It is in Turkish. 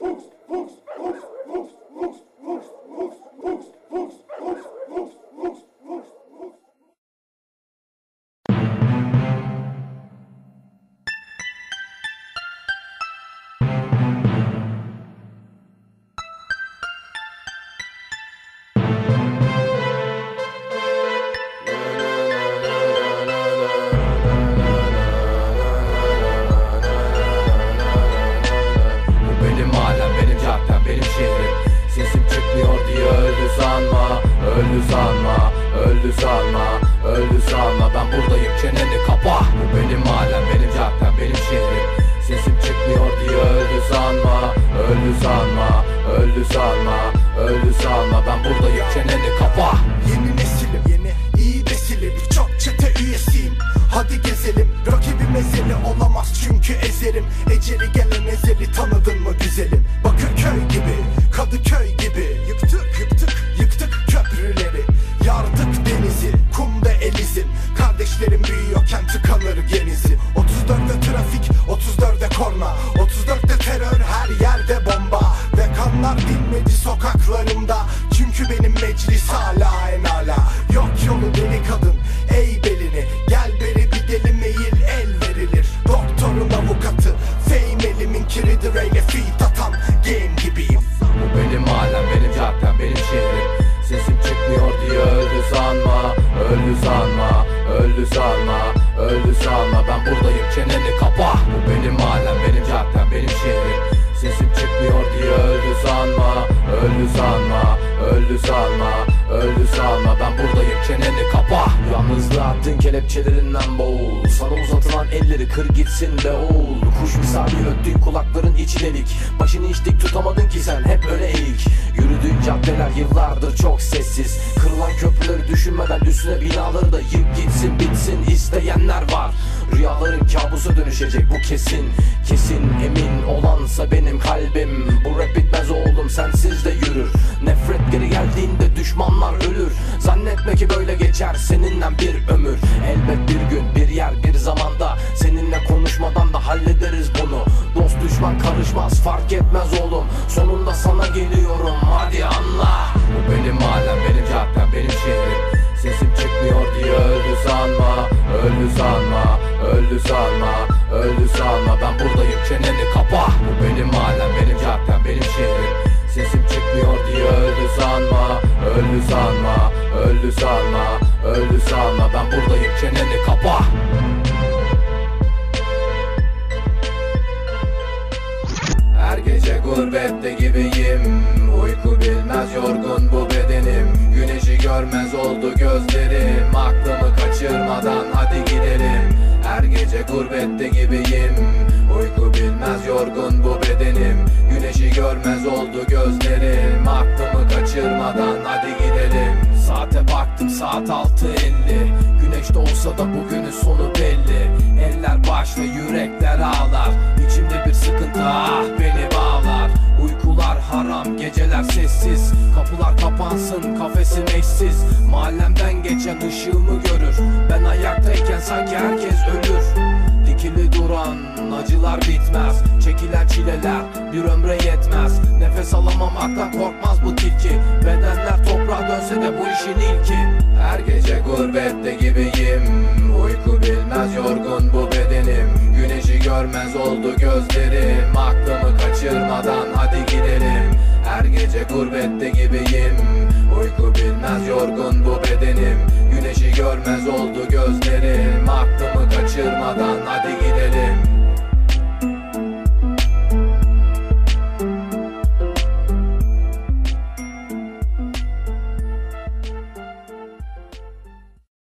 Bu Öldü sanma, öldü sanma Öldü sanma. Ben buradayım çeneni kapa. Bu benim alem, benim caddem, benim şehrim. Sesim çıkmıyor diye öldü sanma Öldü sanma, öldü sanma Öldü sanma. Ben buradayım çeneni kapa. Yeni nesilim yeni iyi besilim. Çok çete üyesiyim. Hadi gezelim Rakibim ezeli. Olamaz çünkü ezerim. Eceli gelen deli kadın ey belini Gel beri bir deli meyil el verilir. Doktorun avukatı fame elimin kiridir Eyle feat atan game gibiyim. Bu benim alem, benim caddem, benim şehrim. Sesim çıkmıyor diye öldü sanma Öldü sanma, öldü sanma Öldü sanma. Ben buradayım çeneni kapa. Bu benim alem, benim caddem, benim şehrim. Sesim çıkmıyor diye öldü sanma Öldü sanma, öldü sanma Öldü sanma ben buradayım çeneni kapa. Yalnızlığa attın kelepçelerinden boğul. Sana uzatılan elleri kır gitsin be oğul. Kuş misali öttüğün kulakların içi delik Başını hiç dik tutamadın ki sen hep öyle eğik. Yürüdüğün caddeler yıllardır çok sessiz. Kırılan köprüleri düşünmeden üstüne binaları da yık gitsin bitsin isteyenler var. Rüyaların kabusa dönüşecek bu kesin Kesin. Emin olansa benim kalbim. Bu rap bitmez oğlum sensiz de yürür. Nefret geri geldiğinde Ki böyle geçer seninle bir ömür. Elbet bir gün bir yer bir zamanda Seninle konuşmadan da hallederiz bunu. Dost düşman karışmaz fark etmez oğlum. Sonunda sana geliyorum hadi anla. Bu benim alem, benim caddem, benim şehrim. Sesim çıkmıyor diye öldü sanma Öldü sanma, öldü sanma Öldü sanma. Ben buradayım çeneni kapa çeneni kapa. Her gece gurbette gibiyim. Uyku bilmez yorgun bu bedenim. Güneşi görmez oldu gözlerim. Aklımı kaçırmadan hadi gidelim. Her gece gurbette gibiyim. Uyku bilmez yorgun bu bedenim. Güneşi görmez oldu gözlerim. Aklımı kaçırmadan hadi gidelim. Saate baktım saat 6.50 Güneş de olsa da bugünün sonu belli. Eller başla yürekler ağlar. İçimde bir sıkıntı ah beni bağlar. Uykular haram geceler sessiz. Kapılar kapansın kafesim eşsiz. Mahallemden geçen ışığımı görür. Ben ayaktayken sanki herkes Acılar bitmez Çekilen çileler bir ömre yetmez. Nefes alamamaktan korkmaz bu tilki. Bedenler toprağa dönse de bu işin ilki. Her gece gurbette gibiyim. Uyku bilmez yorgun bu bedenim. Güneşi görmez oldu gözlerim. Aklımı kaçırmadan hadi gidelim. Her gece gurbette gibiyim. Uyku bilmez yorgun bu bedenim. Güneşi görmez oldu gözlerim. Aklımı kaçırmadan hadi